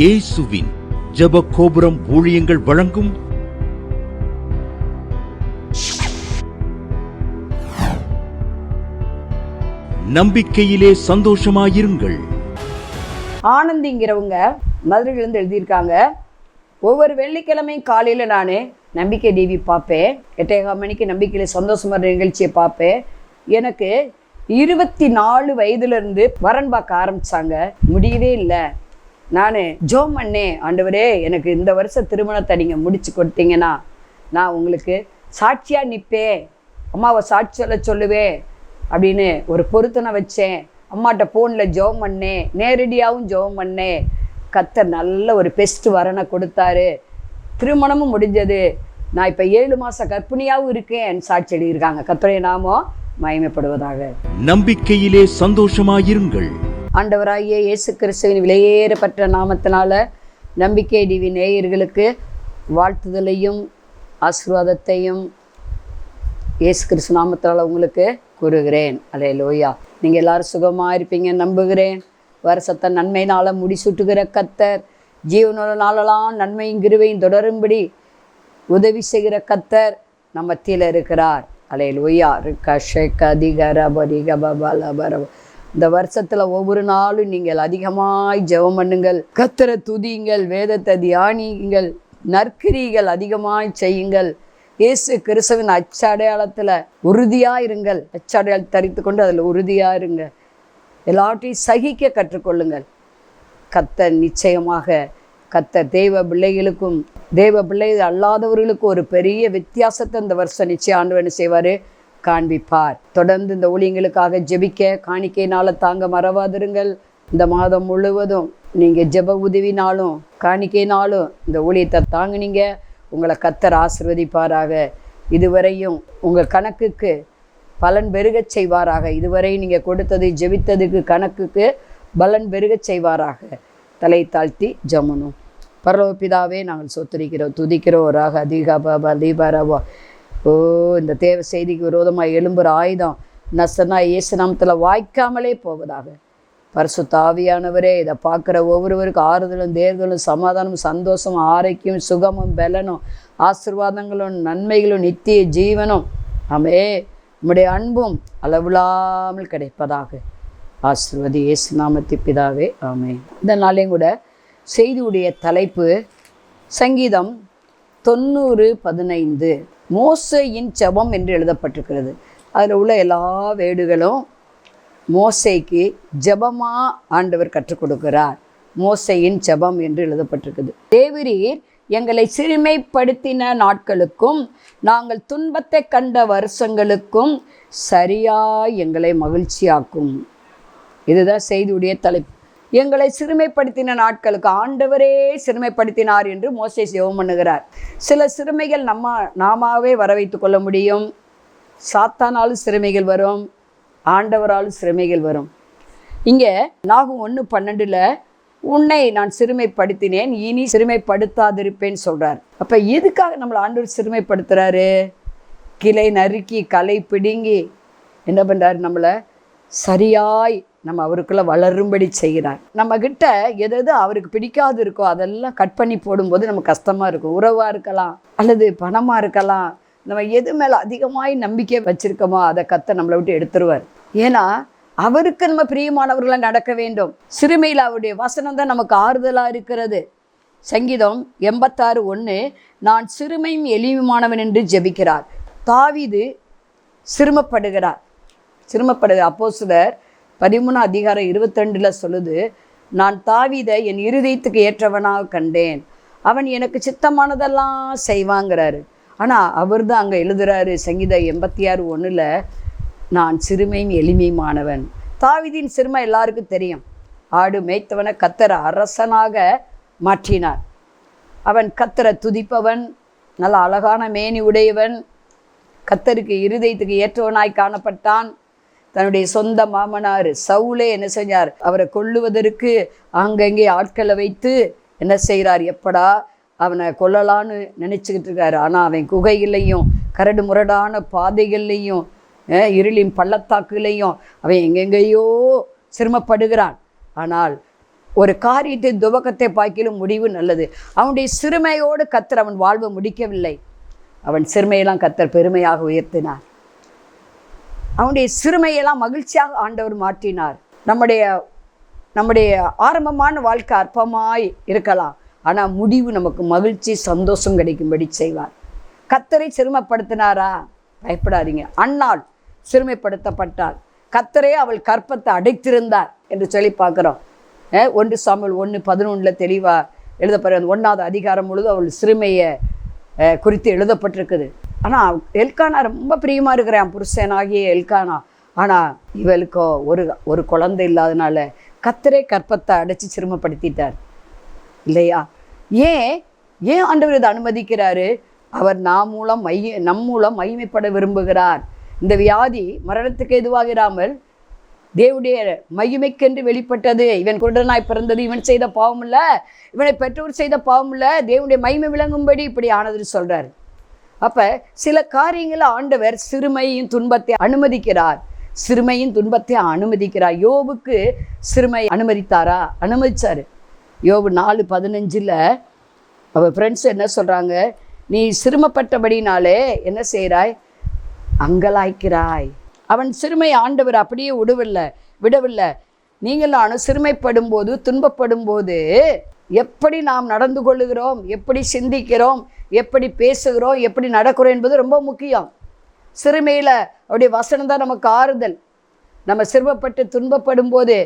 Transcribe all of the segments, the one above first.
இயேசுவின் ஜப கோபுரம் ஊழியங்கள் வழங்கும் நம்பிக்கையிலே சந்தோஷமாயிருங்கள். ஆனந்திங்கிறவங்க மதுரையிலேருந்து எழுதியிருக்காங்க ஒவ்வொரு வெள்ளிக்கிழமையும் காலையில் நான் நம்பிக்கை டிவி பார்ப்பேன். எட்டேகால் மணிக்கு நம்பிக்கையில் சந்தோஷமான நிகழ்ச்சியை பார்ப்பேன். எனக்கு இருபத்தி நாலு வயதுலேருந்து வரன் பார்க்க ஆரம்பித்தாங்க முடியவே இல்லை. நான் ஜோம் பண்ணே ஆண்டவரே எனக்கு இந்த வருஷம் திருமணத்தை நீங்கள் முடிச்சு கொடுத்தீங்கன்னா நான் உங்களுக்கு சாட்சியாக நிற்பேன் அம்மாவை சாட்சி சொல்ல சொல்லுவேன் அப்படின்னு ஒரு பொருத்தனை வச்சேன். அம்மாட்ட ஃபோனில் ஜெபம் பண்ணேன் நேரடியாகவும் ஜெபம் பண்ணேன் கத்தர் நல்ல ஒரு பெஸ்ட் வரனை கொடுத்தாரு. திருமணமும் முடிஞ்சது. நான் இப்போ ஏழு மாதம் கர்ப்பிணியாகவும் இருக்கேன். சாட்சி எழுதியிருக்காங்க. கத்தரை நாமம் மயமைப்படுவதாக நம்பிக்கையிலே சந்தோஷமாயிருங்கள். ஆண்டவராகிய இயேசு கிறிஸ்துவின் விலையேறப்பட்ட நாமத்தினால நம்பிக்கை டிவி நேயர்களுக்கு வாழ்த்துதலையும் ஆசீர்வாதத்தையும் இயேசு கிறிஸ்து நாமத்தால் உங்களுக்கு கூறுகிறேன். அலே லோயா நீங்கள் எல்லாரும் சுகமாக இருப்பீங்க நம்புகிறேன். வருஷத்தை நன்மையினால் முடிசூட்டுகிற கத்தர் ஜீவனோட நாளெல்லாம் நன்மையும் கிருவையும் தொடரும்படி உதவி செய்கிற கத்தர் நம்ம மத்தியில் இருக்கிறார். ஒய்யா லோயா கஷக் அதிகர பரிக பபல இந்த வருஷத்தில் ஒவ்வொரு நாளும் நீங்கள் அதிகமாய் ஜெபம் பண்ணுங்கள். கத்தரை துதியுங்கள் வேதத்தை தியானியுங்கள் நற்கிரிகள் அதிகமாய் செய்யுங்கள். இயேசு கிறிஸ்துவின் அச்சடையாளத்தில் உறுதியாக இருங்கள். அச்சடையாளம் தரித்து கொண்டு அதில் உறுதியாக இருங்க. எல்லாவற்றையும் சகிக்க கற்றுக்கொள்ளுங்கள். கத்தர் நிச்சயமாக கத்தர் தெய்வ பிள்ளைகளுக்கும் தெய்வ பிள்ளைகள் அல்லாதவர்களுக்கும் ஒரு பெரிய வித்தியாசத்தை இந்த வருஷம் நிச்சயம் ஆண்டு செய்வார்? காண்பிப்பார். தொடர்ந்து இந்த ஊழியங்களுக்காக ஜெபிக்க காணிக்கையினால தாங்க மறவாதிருங்கள். இந்த மாதம் முழுவதும் நீங்கள் ஜெப உதவினாலும் காணிக்கைனாலும் இந்த ஊழியத்தை தாங்கினீங்க. உங்களை கத்தர் ஆசிர்வதிப்பாராக. இதுவரையும் உங்கள் கணக்குக்கு பலன் பெருகச் செய்வாராக. இதுவரை நீங்கள் கொடுத்தது ஜெபித்ததுக்கு கணக்குக்கு பலன் பெருகச் செய்வாராக. தலை தாழ்த்தி ஜமுனும் பரலோபிதாவே நாங்கள் சொத்துரிக்கிறோம் துதிக்கிறோம் ராக அதிகா பாபா தீபாராவோ ஓ இந்த தேவ செய்திக்கு விரோதமாக எழும்புற ஆயுதம் நசனா இயேசு நாமத்தில் வாய்க்காமலே போவதாக. பரிசு தாவியானவரே இதை பார்க்குற ஒவ்வொருவருக்கும் ஆறுதலும் தேர்தலும் சமாதானமும் சந்தோஷம் ஆரோக்கியம் சுகமும் பலனும் ஆசிர்வாதங்களும் நன்மைகளும் நித்திய ஜீவனும். ஆமே நம்முடைய அன்பும் அளவில்லாமல் கிடைப்பதாக. ஆசிர்வதி இயேசு நாமத்தி பிதாவே ஆமே. இந்த நாளையும் கூட செய்தியுடைய தலைப்பு சங்கீதம் தொண்ணூறு பதினைந்து. மோசையின் ஜெபம் என்று எழுதப்பட்டிருக்கிறது. அதில் உள்ள எல்லா வேடுகளும் மோசைக்கு ஜெபமா ஆண்டவர் கற்றுக் கொடுக்கிறார். மோசையின் ஜெபம் என்று எழுதப்பட்டிருக்குது. தேவரீர் எங்களை சிறுமைப்படுத்தின நாட்களுக்கும் நாங்கள் துன்பத்தை கண்ட வருஷங்களுக்கும் சரியாய் எங்களை மகிழ்ச்சியாக்கும். இதுதான் செய்தியுடைய தலைப்பு. எங்களை சிறுமைப்படுத்தின நாட்களுக்கு ஆண்டவரே சிறுமைப்படுத்தினார் என்று மோசை ஜெபம் பண்ணுகிறார். சில சிறுமைகள் நம்ம நாமாவே வர வைத்து கொள்ள முடியும். சாத்தானாலும் சிறுமைகள் வரும். ஆண்டவராலும் சிறுமைகள் வரும். இங்கே நாகும் ஒன்று பன்னெண்டில் உன்னை நான் சிறுமைப்படுத்தினேன் இனி சிறுமைப்படுத்தாதிருப்பேன்னு சொல்கிறார் அப்போ எதுக்காக நம்மளை ஆண்டவர் சிறுமைப்படுத்துகிறாரு கிளை நறுக்கி களை பிடுங்கி என்ன பண்ணுறாரு நம்மளை? சரியாய் நம்ம அவருக்குள்ளே வளரும்படி செய்கிறார். நம்மக்கிட்ட எது எது அவருக்கு பிடிக்காது இருக்கோ அதெல்லாம் கட் பண்ணி போடும்போது நம்ம கஷ்டமாக இருக்கும். உறவாக இருக்கலாம் அல்லது பணமாக இருக்கலாம். நம்ம எது மேலே அதிகமாய் நம்பிக்கை வச்சுருக்கோமோ அதை கத்த நம்மளை விட்டு எடுத்துருவார். ஏன்னா அவருக்கு நம்ம பிரியமானவர்களாக நடக்க வேண்டும். சிறுமையில் அவருடைய வசனம் தான் நமக்கு ஆறுதலாக இருக்கிறது. சங்கீதம் எண்பத்தாறு ஒன்று நான் சிறுமையும் எளிமையானவன் என்று ஜெபிக்கிறார். தாவிது சிறுமப்படுகிறார். சிறுமப்படுகிற அப்போ சிலர் பதிமூணு அதிகாரம் இருபத்தெண்டில் சொல்லுது நான் தாவீதை என் இருதயத்துக்கு ஏற்றவனாக கண்டேன். அவன் எனக்கு சித்தமானதெல்லாம் செய்வாங்கிறாரு. ஆனால் அவர் தான் அங்கே எழுதுறாரு சங்கீத எண்பத்தி ஆறு ஒன்றில் நான் சிறுமையும் எளிமையுமானவன். தாவிதின் சிறுமை எல்லாருக்கும் தெரியும். ஆடு மேய்த்தவனை கத்தர அரசனாக மாற்றினார். அவன் கத்தரை துதிப்பவன் நல்ல அழகான மேனி உடையவன் கத்தருக்கு இருதயத்துக்கு ஏற்றவனாய் காணப்பட்டான். தன்னுடைய சொந்த மாமனார் சவுலே என்ன செஞ்சார்? அவரை கொல்லுவதற்கு அங்கங்கே ஆட்களை வைத்து என்ன செய்கிறார்? எப்படா அவனை கொல்லலான்னு நினச்சிக்கிட்டு இருக்காரு. ஆனால் அவன் குகைகள்லையும் கரடு முரடான பாதைகள்லையும் இருளின் பள்ளத்தாக்குலையும் அவன் எங்கெங்கேயோ சிரமப்படுகிறான். ஆனால் ஒரு காரியத்தை துவக்கத்தை பார்க்கிலும் முடிவு நல்லது. அவனுடைய சிறுமையோடு கத்தர் அவன் வாழ்வு முடிக்கவில்லை. அவன் சிறுமையெல்லாம் கத்தர் பெருமையாக உயர்த்தினார். அவனுடைய சிறுமையெல்லாம் மகிழ்ச்சியாக ஆண்டவர் மாற்றினார். நம்முடைய நம்முடைய ஆரம்பமான வாழ்க்கை அற்பமாய் இருக்கலாம். ஆனால் முடிவு நமக்கு மகிழ்ச்சி சந்தோஷம் கிடைக்கும்படி செய்வார். கத்தரை சிறுமப்படுத்தினாரா? பயப்படாதீங்க. அண்ணாள் சிறுமைப்படுத்தப்பட்டாள் கத்தரே அவள் கற்பத்தை அடைத்திருந்தார் என்று சொல்லி பார்க்குறோம். ஒன்று சாமல் ஒன்று பதினொன்றில் தெளிவாக எழுதப்படுற ஒன்றாவது அதிகாரம் முழுது அவள் சிறுமையை குறித்து எழுதப்பட்டிருக்குது. ஆனால் எல்கானா ரொம்ப பிரியமாக இருக்கிறேன் புருஷனாகிய எல்கானா. ஆனால் இவளுக்கோ ஒரு ஒரு குழந்தை இல்லாதனால கத்தரே கற்பத்தை அடைச்சி சிரமப்படுத்திட்டார் இல்லையா? ஏன்? ஏன் ஆண்டவர் இதை அனுமதிக்கிறாரு? அவர் நாம் மூலம் மைய நம் மூலம் மகிமைப்பட விரும்புகிறார். இந்த வியாதி மரணத்துக்கு எதுவாகிறாமல் தேவனுடைய மகிமைக்கென்று வெளிப்பட்டது. இவன் குருடனாய் பிறந்தது இவன் செய்த பாவம் இல்லை இவனை பெற்றோர் செய்த பாவம் இல்லை தேவனுடைய மகிமை விளங்கும்படி இப்படி ஆனதுன்னு சொல்கிறார் அப்போ சில காரியங்களை ஆண்டவர் சிறுமையின் துன்பத்தை அனுமதிக்கிறார். சிறுமையின் துன்பத்தை அனுமதிக்கிறார். யோபுக்கு சிறுமை அனுமதித்தாரா? அனுமதிச்சார். யோபு நாலு பதினஞ்சில் அவள் ஃப்ரெண்ட்ஸ் என்ன சொல்கிறாங்க நீ சிறுமப்பட்டபடினாலே என்ன செய்கிறாய் அங்கலாய்க்கிறாய். அவன் சிறுமை ஆண்டவர் அப்படியே விடவில்லை விடவில்லை. நீங்கள் நானும் சிறுமைப்படும் போது துன்பப்படும் போது எப்படி நாம் நடந்து கொள்ளுகிறோம்? எப்படி சிந்திக்கிறோம்? எப்படி பேசுகிறோம் எப்படி நடக்கிறோம் என்பது ரொம்ப முக்கியம். சிறுமையில் அவருடைய வசனம் தான் நமக்கு ஆறுதல். நம்ம சிறுமப்பட்டு துன்பப்படும் போது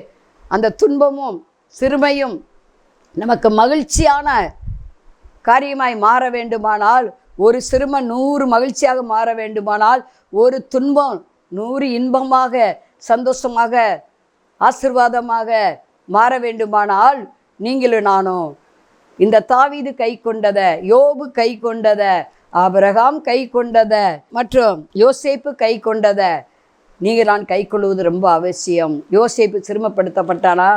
அந்த துன்பமும் சிறுமையும் நமக்கு மகிழ்ச்சியான காரியமாய் மாற வேண்டுமானால் ஒரு சிறுமை நூறு மகிழ்ச்சியாக மாற வேண்டுமானால் ஒரு துன்பம் நூறு இன்பமாக சந்தோஷமாக ஆசிர்வாதமாக மாற வேண்டுமானால் நீங்களும் நானும் இந்த தாவீது கை கொண்டத யோபு கை கொண்டத ஆபிரகாம் கை கொண்டத மற்றும் யோசேப்பு கை கொண்டத. நீங்கள் நான் கை கொள்வது ரொம்ப அவசியம். யோசேப்பு சிறுமைப்படுத்தப்பட்டானா?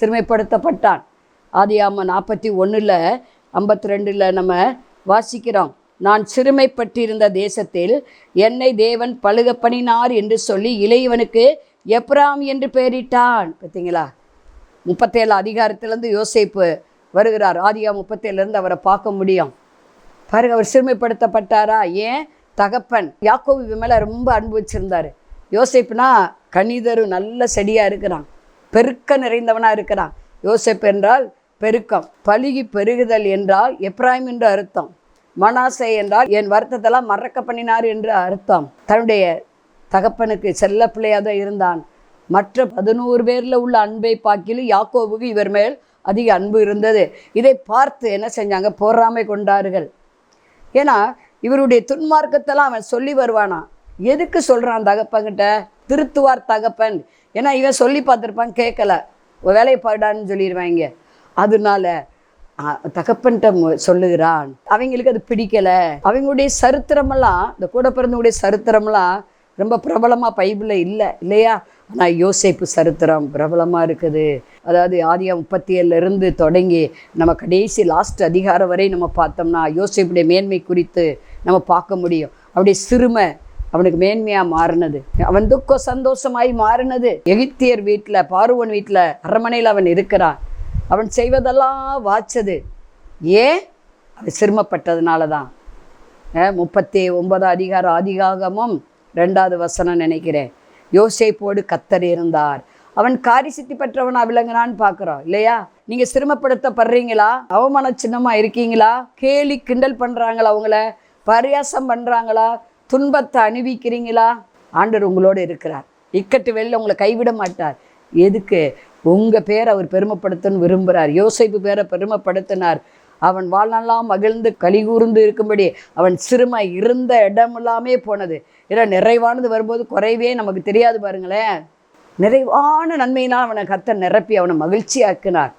சிறுமைப்படுத்தப்பட்டான். ஆதியாம நாற்பத்தி ஒன்றில் ஐம்பத்தி ரெண்டில் நம்ம வாசிக்கிறோம். நான் சிறுமைப்பட்டிருந்த தேசத்தில் என்னை தேவன் பழுக பண்ணினார் என்று சொல்லி இளையவனுக்கு எப்ராம் என்று பெயரிட்டான். பார்த்தீங்களா முப்பத்தேழு அதிகாரத்திலேருந்து யோசேப்பு வருகிறார். ஆதியா முப்பத்தேழுலேருந்து அவரை பார்க்க முடியும். பாருங்க அவர் சிறுமைப்படுத்தப்பட்டாரா? ஏன்? தகப்பன். யாக்கோவி இவன் மேலே ரொம்ப அன்பு வச்சிருந்தாரு. யோசேப்புனா கணிதரு நல்ல செடியாக இருக்கிறான். பெருக்க நிறைந்தவனாக இருக்கிறான். யோசேப்பு என்றால் பெருக்கம். பழுகி பெருகுதல் என்றால் எப்ராஹிம் என்று அர்த்தம். மனாசை என்றால் என் வருத்தத்தெல்லாம் மறக்க பண்ணினார் என்று அர்த்தம். தன்னுடைய தகப்பனுக்கு செல்ல பிள்ளையாக தான் இருந்தான். மற்ற பதினோரு பேரில் உள்ள அன்பை பாக்கிலும் யாக்கோவுக்கு இவர் மேல் அதிக அன்பு இருந்தது. இதை பார்த்து என்ன செஞ்சாங்க? பொறாமை கொண்டார்கள். ஏன்னா இவருடைய துன்மார்க்கத்தெல்லாம் அவன் சொல்லி வருவானா? எதுக்கு சொல்கிறான் தகப்பன்கிட்ட? திருத்துவார் தகப்பன். ஏன்னா இவன் சொல்லி பார்த்துருப்பான் கேட்கல. வேலையை பாடான்னு சொல்லிடுவாங்க அதனால தகப்பன்ட்ட தகப்பன்கிட்ட மு- சொல்லுகிறான். அவங்களுக்கு அது பிடிக்கல. அவங்களுடைய சரித்திரமெல்லாம் இந்த கூட பிறந்தவங்களுடைய சரித்திரமெல்லாம் ரொம்ப பிரபலமாக பைபிளில் இல்லை இல்லையா? ஆனால் யோசிப்பு சரித்திரம் பிரபலமாக இருக்குது. அதாவது ஆதியா முப்பத்தி ஏழுலேருந்து தொடங்கி நம்ம கடைசி லாஸ்ட் அதிகாரம் வரை நம்ம பார்த்தோம்னா யோசிப்புடைய மேன்மை குறித்து நம்ம பார்க்க முடியும். அவருடைய சிறுமை அவனுக்கு மேன்மையாக மாறினது. அவன் துக்கம் சந்தோஷமாய் மாறினது. எகிப்தியர் வீட்டில் பார்வன் வீட்டில் அரண்மனையில் அவன் இருக்கிறான். அவன் செய்வதெல்லாம் வாச்சது ஏன்? அவன் சிறுமப்பட்டதுனால தான் முப்பத்தி ஒன்பதாம் அதிகாரம் அதிகாகமும் ரெண்டாவது வசனம் நினைக்கிறேன். யோசேப்போடு கத்தர் இருந்தார். அவன் காரி சித்தி பெற்றவனா விளங்குனான்னு பார்க்குறோம். இல்லையா? நீங்கள் சிரமப்படுத்தப்படுறீங்களா அவமான சின்னமாக இருக்கீங்களா? கேலி கிண்டல் பண்ணுறாங்களா அவங்கள? பரியாசம் பண்ணுறாங்களா துன்பத்தை அணிவிக்கிறீங்களா? ஆண்டர் உங்களோடு இருக்கிறார். இக்கட்டு வெளில உங்களை கைவிட மாட்டார். எதுக்கு? உங்கள் பேரை அவர் பெருமைப்படுத்தணும்னு விரும்புகிறார் யோசைப்பு பேரை பெருமைப்படுத்தினார். அவன் வாழ்நாளாம் மகிழ்ந்து கலிகூர்ந்து இருக்கும்படி அவன் சிறுமை இருந்த இடமெல்லாமே போனது. ஏன்னா நிறைவானது வரும்போது குறைவே நமக்கு தெரியாது பாருங்களேன். நிறைவான நன்மையினால் அவனை கத்த நிரப்பி அவனை மகிழ்ச்சியாக்கினார்.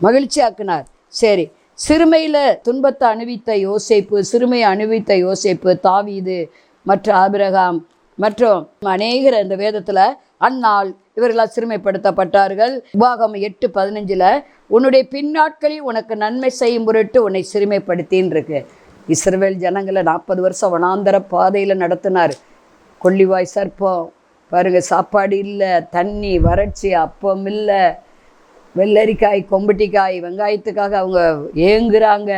மகிழ்ச்சியாக்கினார். சரி சிறுமையில் துன்பத்தை அணிவித்த யோசிப்பு சிறுமையை அணிவித்த யோசிப்பு தாவீது மற்ற ஆபிரகாம் மற்றும் அநேகர் இந்த வேதத்தில் அந்நாள் இவர்களால் சிறுமைப்படுத்தப்பட்டார்கள். உபாகம் எட்டு பதினஞ்சில் உன்னுடைய பின்னாட்களில் உனக்கு நன்மை செய்யும் பொருட்டு உன்னை சிறுமைப்படுத்தின்னு இருக்கு இஸ்ரேல் ஜனங்களை நாற்பது வருஷம் வனாந்தர பாதையில் நடத்தினார். கொள்ளிவாய் சர்ப்பம் பாருங்க சாப்பாடு இல்லை தண்ணி வறட்சி அப்பம் இல்லை வெள்ளரிக்காய் கொம்பட்டிக்காய் வெங்காயத்துக்காக அவங்க ஏங்குறாங்க.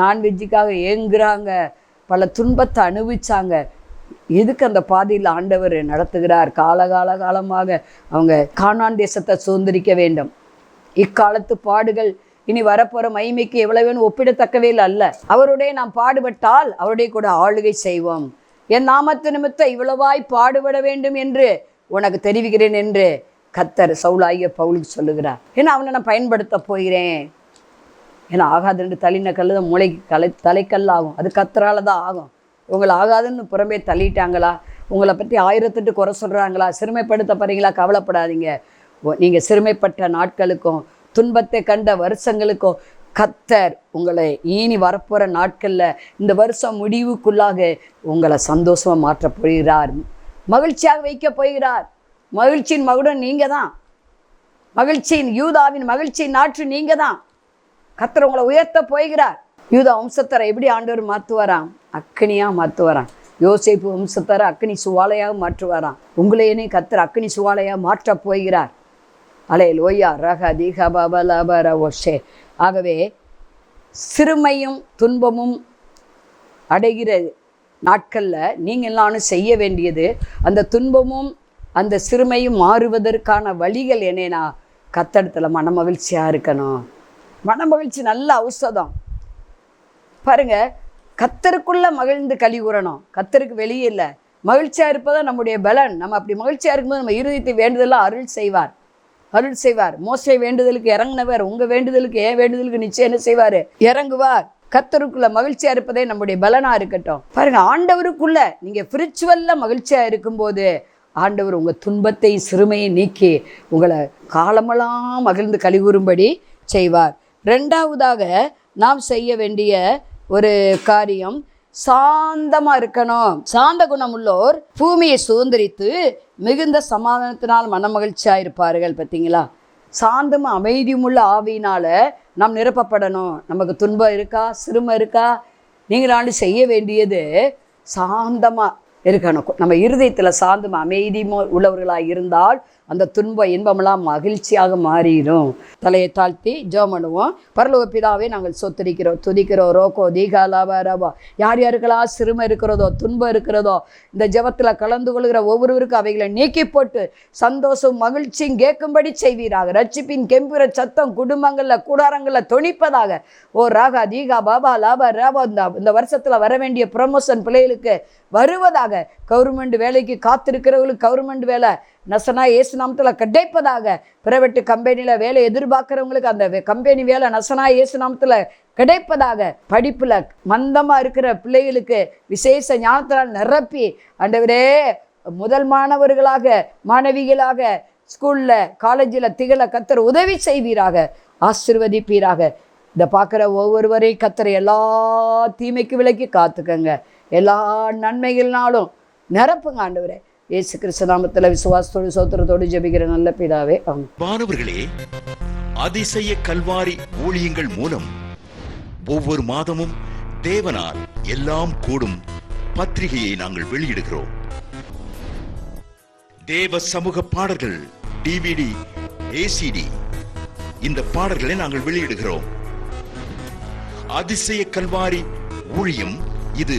நான்வெஜ்ஜுக்காக ஏங்குறாங்க. பல துன்பத்தை அனுபவிச்சாங்க. எதுக்கு அந்த பாதையில் ஆண்டவர் நடத்துகிறார்? காலகால காலமாக அவங்க காணான் தேசத்தை சுதந்திரிக்க வேண்டும். இக்காலத்து பாடுகள் இனி வரப்போகிற மைமைக்கு எவ்வளவுன்னு ஒப்பிடத்தக்கவே அல்ல. அவருடைய நாம் பாடுபட்டால் அவருடைய கூட ஆளுகை செய்வோம். என் நாமத்து நிமித்தம் இவ்வளவாய் பாடுபட வேண்டும் என்று உனக்கு தெரிவிக்கிறேன் என்று கத்தர் சவுலாகிய பவுலுக்கு சொல்லுகிறார். ஏன்னா அவனை நான் பயன்படுத்த போகிறேன்? ஏன்னா ஆகாது ரெண்டு தள்ளின கல் தான் மூளைக்கு கலை தலைக்கல் ஆகும் அது கத்தரால தான் ஆகும். உங்களை ஆகாதுன்னு புறம்பே தள்ளிட்டாங்களா? உங்களை பற்றி ஆயிரத்தெட்டு குறை சொல்கிறாங்களா சிறுமைப்படுத்த போறீங்களா கவலைப்படாதீங்க நீங்கள் சிறுமைப்பட்ட நாட்களுக்கும் துன்பத்தை கண்ட வருஷங்களுக்கும் கத்தர் உங்களை ஈனி வரப்போகிற நாட்களில் இந்த வருஷம் முடிவுக்குள்ளாக உங்களை சந்தோஷமாக மாற்றப் போகிறார். மகிழ்ச்சியாக வைக்க போகிறார். மகிழ்ச்சியின் மகுடன் நீங்கள் தான் மகிழ்ச்சியின் யூதாவின் மகிழ்ச்சியின் நாற்று நீங்கள் தான் கத்தர் உங்களை உயர்த்த போகிறார். யூதா வம்சத்தரை எப்படி ஆண்டவர் மாற்றுவாராம் அக்கனியாக மாற்றுவாராம். யோசிப்பு வம்சத்தார் அக்னி சுவாலையாக மாற்றுவாராம். உங்களையே கத்தர் அக்னி சுவாலையாக மாற்றப் போகிறார். அலே லோயா ரக தீக பபலபர ஒஷே ஆகவே சிறுமையும் துன்பமும் அடைகிற நாட்களில் நீங்கள் எல்லாரும் செய்ய வேண்டியது அந்த துன்பமும் அந்த சிறுமையும் மாறுவதற்கான வழிகள் என்னன்னா கத்தடத்தில் மனமகிழ்ச்சியாக இருக்கணும். மனமகிழ்ச்சி நல்ல ஔஷதம் பாருங்க கத்தருக்குள்ளே மகிழ்ந்து கழி கூறணும் கத்தருக்கு வெளியே இல்லை. மகிழ்ச்சியாக இருப்பதான் நம்முடைய பலன். நம்ம அப்படி மகிழ்ச்சியாக இருக்கும்போது நம்ம இருதயத்தை வேண்டுதலாக அருள் செய்வார். அருள் செய்வார். மோசை வேண்டுதலுக்கு இறங்கினவர் உங்கள் வேண்டுதலுக்கு ஏன் வேண்டுதலுக்கு நிச்சயம் என்ன செய்வார்? இறங்குவார். கத்தருக்குள்ள மகிழ்ச்சியாக இருப்பதே நம்முடைய பலனாக இருக்கட்டும். பாருங்கள் ஆண்டவருக்குள்ள நீங்கள் ஸ்பிரிச்சுவலில் மகிழ்ச்சியாக இருக்கும்போது ஆண்டவர் உங்கள் துன்பத்தை சிறுமையை நீக்கி உங்களை காலமெல்லாம் மகிழ்ந்து கழிவுறும்படி செய்வார். ரெண்டாவதாக நாம் செய்ய வேண்டிய ஒரு காரியம். சாந்தமாக இருக்கணும். சாந்த குணமுள்ளோர் பூமியை சுதந்திரித்து மிகுந்த சமாதானத்தினால் மனமகிழ்ச்சியாக இருப்பார்கள் பார்த்தீங்களா? சாந்தமும் அமைதியும் உள்ள ஆவியினால் நாம் நிரப்பப்படணும். நமக்கு துன்பம் இருக்கா? சிறுமை இருக்கா? நீங்களாண்டு செய்ய வேண்டியது சாந்தமாக இருக்கணும். நம்ம இருதயத்தில் சார்ந்தும் அமைதியுமோ உள்ளவர்களாக இருந்தால் அந்த துன்ப இன்பமெல்லாம் மகிழ்ச்சியாக மாறிடும். தலையை தாழ்த்தி ஜோம் பண்ணுவோம். பரலோக பிதாவே நாங்கள் சொத்தரிக்கிறோம் துதிக்கிறோம். ரோக்கோ தீகா லாபா யார் யாருக்கெல்லாம் சிறுமை இருக்கிறதோ துன்பம் இருக்கிறதோ இந்த ஜெபத்தில் கலந்து கொள்கிற ஒவ்வொருவருக்கும் அவைகளை நீக்கி போட்டு சந்தோஷம் மகிழ்ச்சியும் கேட்கும்படி செய்வீராக. ரட்சிப்பின் கெம்புற சத்தம் குடும்பங்களில் கூடாரங்களில் தொனிப்பதாக. ஓ ராகா தீகா பாபா லாபா ராபா இந்த இந்த வருஷத்தில் வர வேண்டிய ப்ரமோஷன் பிள்ளைகளுக்கு வருவதாக கவர்மெண்ட் வேலைக்கு காத்திருக்கிறவங்களுக்கு கவர்மெண்ட் வேலை நசனா இயேசு நாமத்தில் கிடைப்பதாக பிரைவேட்டு கம்பெனியில் வேலை எதிர்பார்க்குறவங்களுக்கு அந்த வே- கம்பெனி வேலை நசனா இயேசு நாமத்தில் கிடைப்பதாக படிப்பில் மந்தமாக இருக்கிற பிள்ளைகளுக்கு விசேஷ ஞானத்தினால் நிரப்பி ஆண்டவரே முதல் மாணவர்களாக மாணவிகளாக ஸ்கூலில் காலேஜில் திகழ கத்தர் உதவி செய்வீராக ஆசிர்வதிப்பீராக. இதை பார்க்குற ஒவ்வொருவரையும் கத்துற எல்லா தீமைக்கு விலக்கி காத்துக்கங்க. எல்லா நன்மைகள்னாலும் நிரப்புங்க ஆண்டவரே. இயேசு கிறிஸ்து நாமத்தில் விசுவாசத்தோடு சோத்திரத்தோடு ஜெபிக்கிற நல்ல பிதாவே மாணவர்களே அதிசய கல்வாரி ஊழியங்கள் மூலம் ஒவ்வொரு மாதமும் தேவனால் எல்லாம் கூடும் பத்திரிகையை நாங்கள் வெளியிடுகிறோம். தேவ சமூக பாடல்கள் டிவிடி ஏசிடி இந்த பாடல்களை நாங்கள் வெளியிடுகிறோம். அதிசய கல்வாரி ஊழியம் இது